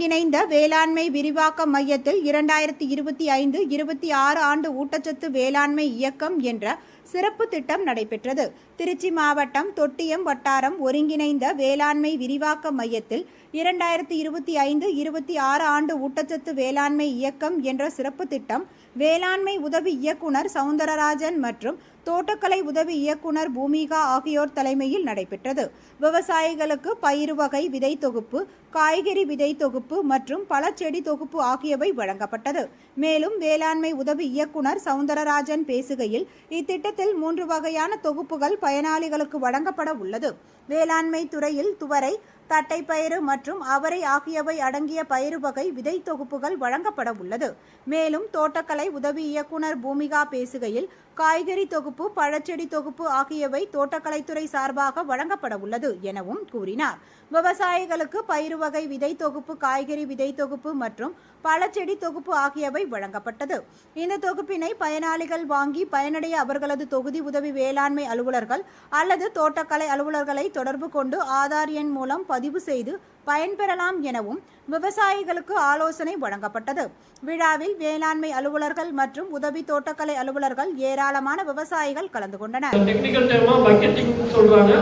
ஒருங்கிணைந்த வேளாண்மை விரிவாக்க மையத்தில் இரண்டாயிரத்தி இருபத்தி ஐந்து இருபத்தி ஆறு ஆண்டு ஊட்டச்சத்து வேளாண்மை இயக்கம் என்ற சிறப்பு திட்டம் நடைபெற்றது. திருச்சி மாவட்டம் தொட்டியம் வட்டாரம் ஒருங்கிணைந்த வேளாண்மை விரிவாக்க மையத்தில் இரண்டாயிரத்தி இருபத்தி ஐந்து இருபத்தி ஆறு ஆண்டு ஊட்டச்சத்து வேளாண்மை இயக்கம் என்ற சிறப்பு திட்டம் வேளாண்மை உதவி இயக்குனர் சவுந்தரராஜன் மற்றும் தோட்டக்கலை உதவி இயக்குனர் பூமிகா ஆகியோர் தலைமையில் நடைபெற்றது. விவசாயிகளுக்கு பயிர் வகை விதை தொகுப்பு காய்கறி விதை தொகுப்பு மற்றும் பழச்செடி தொகுப்பு ஆகியவை வழங்கப்பட்டது. மேலும் வேளாண்மை உதவி இயக்குனர் சவுந்தரராஜன் பேசுகையில் இத்திட்டத்தில் மூன்று வகையான தொகுப்புகள் பயனாளிகளுக்கு வழங்கப்பட உள்ளது. வேளாண்மை துறையில் துவரை தட்டைப்பயிறு மற்றும் அவரை ஆகியவை அடங்கிய பயிறு வகை விதை தொகுப்புகள் வழங்கப்பட உள்ளது. மேலும் தோட்டக்கலை உதவி இயக்குனர் பூமிகா பேசுகையில் காய்கறி தொகுப்பு பழச்செடி தொகுப்பு ஆகியவை தோட்டக்கலைத்துறை சார்பாக வழங்கப்பட உள்ளது எனவும் கூறினார். விவசாயிகளுக்கு பயிறு வகை விதை தொகுப்பு காய்கறி விதை தொகுப்பு மற்றும் பழச்செடி தொகுப்பு ஆகியவை வழங்கப்பட்டது. இந்த தொகுப்பினை பயனாளிகள் வாங்கி பயனடைய அவர்களது தொகுதி உதவி வேளாண்மை அலுவலர்கள் அல்லது தோட்டக்கலை அலுவலர்களை தொடர்பு கொண்டு ஆதார் எண் மூலம் பதிவு செய்து பயன்பெறலாம் எனவும் விவசாயிகளுக்கு ஆலோசனை வழங்கப்பட்டது. விழாவில் வேளாண்மை அலுவலர்கள் மற்றும் உதவி தோட்டக்கலை அலுவலர்கள் ஏராளமான விவசாயிகள் கலந்து கொண்டனர். டெக்னிக்கல் டைமா பக்கெட்டிங் சொல்றாங்க.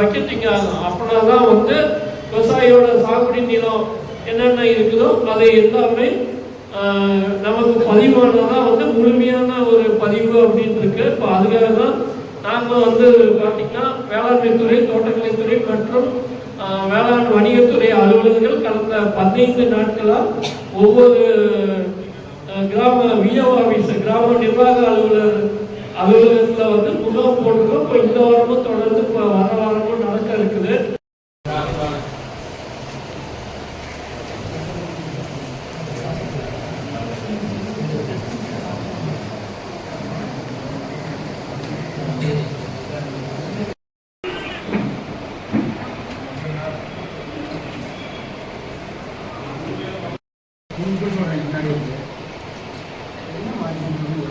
பக்கெட்டிங் அப்படின்னா வந்து விவசாயியோட சாகுபடி நிலம் என்னென்ன இருக்குதோ அதை எல்லாமே நமக்கு பதிவானதான் வந்து முழுமையான ஒரு பதிவு அப்படின்னு இருக்கு. இப்போ அதுக்காக தான் நாங்கள் வந்து பார்த்தீங்கன்னா வேளாண்மை துறை தோட்டக்கலைத்துறை மற்றும் வேளாண் வணிகத்துறை அலுவலர்கள் கடந்த பதினைந்து நாட்களாக ஒவ்வொரு கிராம விஓ ஆஃபீஸ் கிராம நிர்வாக அலுவலர் அலுவலகத்தில் வந்து முகாம் போட்டுருக்கோம். இப்போ இந்த வாரமும் தொடர்ந்து இப்போ வர வாரமும் மீண்டும் ஒரு முன்னாடி இருக்கு. என்ன மாற்றி வீடியோ.